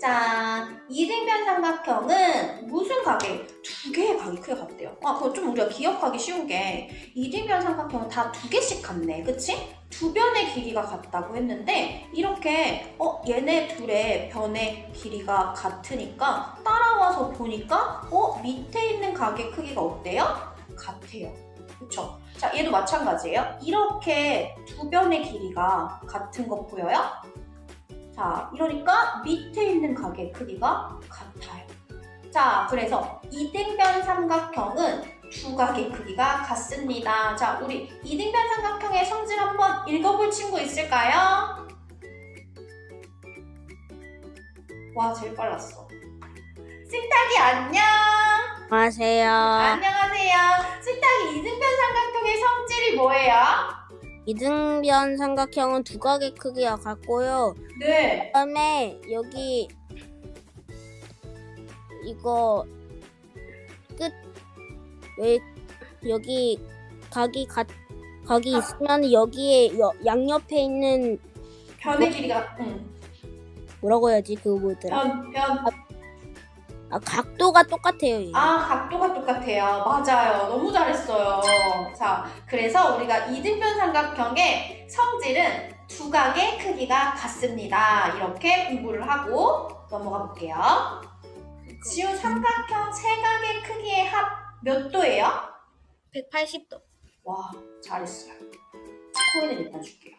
짠! 이등변 삼각형은 무슨 각에? 두 개의 각이 크게 같대요. 아, 그거 좀 우리가 기억하기 쉬운 게 이등변 삼각형은 다 두 개씩 같네. 그치? 두 변의 길이가 같다고 했는데 이렇게 어 얘네 둘의 변의 길이가 같으니까 따라와서 보니까 어 밑에 있는 각의 크기가 어때요? 같아요. 그쵸? 자 얘도 마찬가지예요. 이렇게 두 변의 길이가 같은 거 보여요? 자 이러니까 밑에 있는 각의 크기가 같아요. 자 그래서 이등변 삼각형은 두 각의 크기가 같습니다. 자, 우리 이등변 삼각형의 성질 한번 읽어볼 친구 있을까요? 와, 제일 빨랐어. 싱탁이 안녕! 안녕하세요. 안녕하세요. 싱탁이 이등변 삼각형의 성질이 뭐예요? 이등변 삼각형은 두 각의 크기가 같고요. 네. 그다음에 여기 이거 끝 왜 여기 각이 같 각이 아. 있으면 여기에 여- 양옆에 있는 변의 길이가, 응. 뭐라고 해야지 그 뭐더라? 변, 변. 아 각도가 똑같아요. 이게. 아, 각도가 똑같아요. 맞아요. 너무 잘했어요. 자, 그래서 우리가 이등변 삼각형의 성질은 두 각의 크기가 같습니다. 이렇게 공부를 하고 넘어가 볼게요. 지우 삼각형 세 각의 크기의 합 몇 도예요? 180도. 와, 잘했어요. 코인을 일단 줄게요.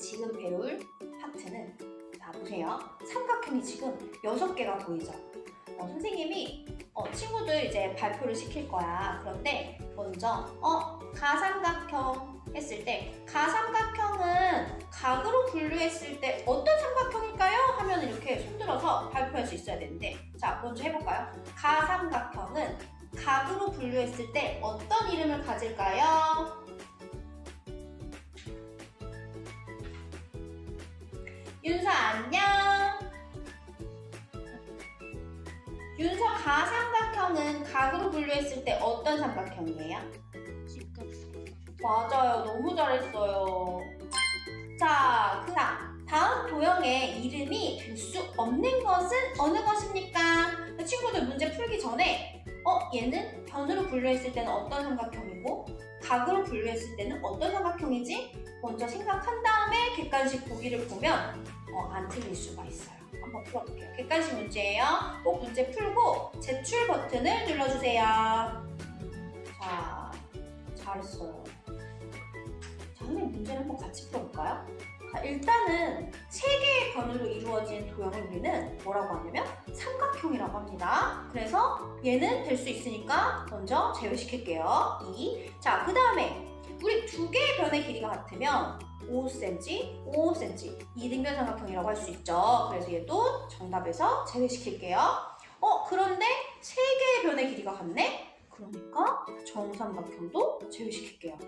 지금 배울 파트는 자 보세요. 삼각형이 지금 여섯 개가 보이죠? 어, 선생님이 어, 친구들 이제 발표를 시킬 거야. 그런데 먼저 어 가삼각형 했을 때 가삼각형은 각으로 분류했을 때 어떤 삼각형일까요? 하면 이렇게 손들어서 발표할 수 있어야 되는데 자 먼저 해볼까요? 가삼각형은 각으로 분류했을 때 어떤 이름을 가질까요? 윤서 안녕. 윤서 가 삼각형은 각으로 분류했을 때 어떤 삼각형이에요? 맞아요. 너무 잘했어요. 자, 그다음 다음 도형의 이름이 될 수 없는 것은 어느 것입니까? 친구들 문제 풀기 전에 어 얘는 변으로 분류했을 때는 어떤 삼각형이고 각으로 분류했을 때는 어떤 삼각형이지? 먼저 생각한 다음에 객관식 보기를 보면 어, 안 틀릴 수가 있어요. 한번 풀어볼게요. 객관식 문제예요. 꼭 문제 풀고 제출 버튼을 눌러주세요. 자, 잘했어요. 자, 선생님 문제를 한번 같이 풀어볼까요? 자, 일단은 세 개의 변으로 이루어진 도형을 우리는 뭐라고 하냐면 삼각형이라고 합니다. 그래서 얘는 될 수 있으니까 먼저 제외시킬게요. 2. 자, 그 다음에 우리 두 개의 변의 길이가 같으면 5cm, 5cm 이등변 삼각형이라고 할 수 있죠. 그래서 얘도 정답에서 제외시킬게요. 어, 그런데 세 개의 변의 길이가 같네? 그러니까 정삼각형도 제외시킬게요.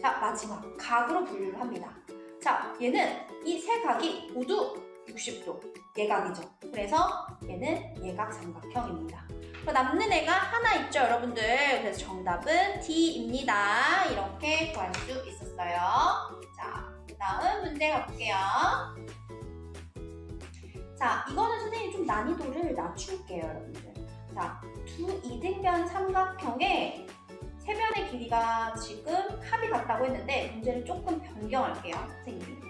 자, 마지막 각으로 분류를 합니다. 자, 얘는 이 세 각이 모두 60도 예각이죠. 그래서 얘는 예각 삼각형입니다. 그리고 남는 애가 하나 있죠, 여러분들. 그래서 정답은 D입니다. 이렇게 구할 수 있었어요. 자, 그 다음 문제 가볼게요. 자, 이거는 선생님 좀 난이도를 낮출게요, 여러분들. 자, 두 이등변 삼각형의 세 변의 길이가 지금 합이 같다고 했는데 문제를 조금 변경할게요, 선생님이.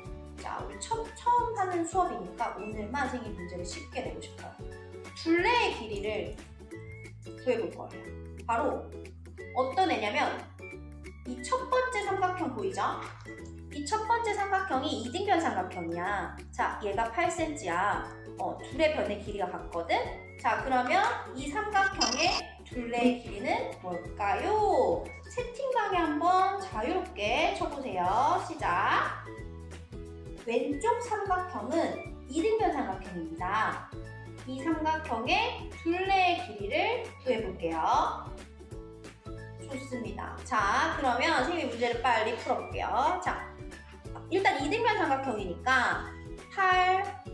자, 우리 처음, 처음 하는 수업이니까 오늘만 선생님 문제를 쉽게 내고 싶어요. 둘레의 길이를 구해볼 거예요. 바로 어떤 애냐면 이 첫 번째 삼각형 보이죠? 이 첫 번째 삼각형이 이등변 삼각형이야. 자, 얘가 8cm야. 어, 둘의 변의 길이가 같거든? 자, 그러면 이 삼각형의 둘레의 길이는 뭘까요? 채팅방에 한번 자유롭게 쳐보세요. 시작. 왼쪽 삼각형은 이등변 삼각형입니다. 이 삼각형의 둘레의 길이를 구해볼게요. 좋습니다. 자, 그러면 선생님이 문제를 빨리 풀어볼게요. 자, 일단 이등변 삼각형이니까 8,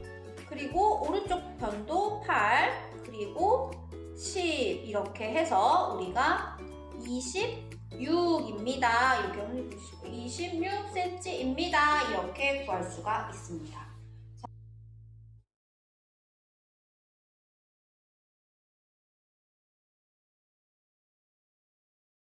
그리고 오른쪽 변도 8, 그리고 10 이렇게 해서 우리가 26입니다. 이렇게 26cm입니다. 이렇게 구할 수가 있습니다.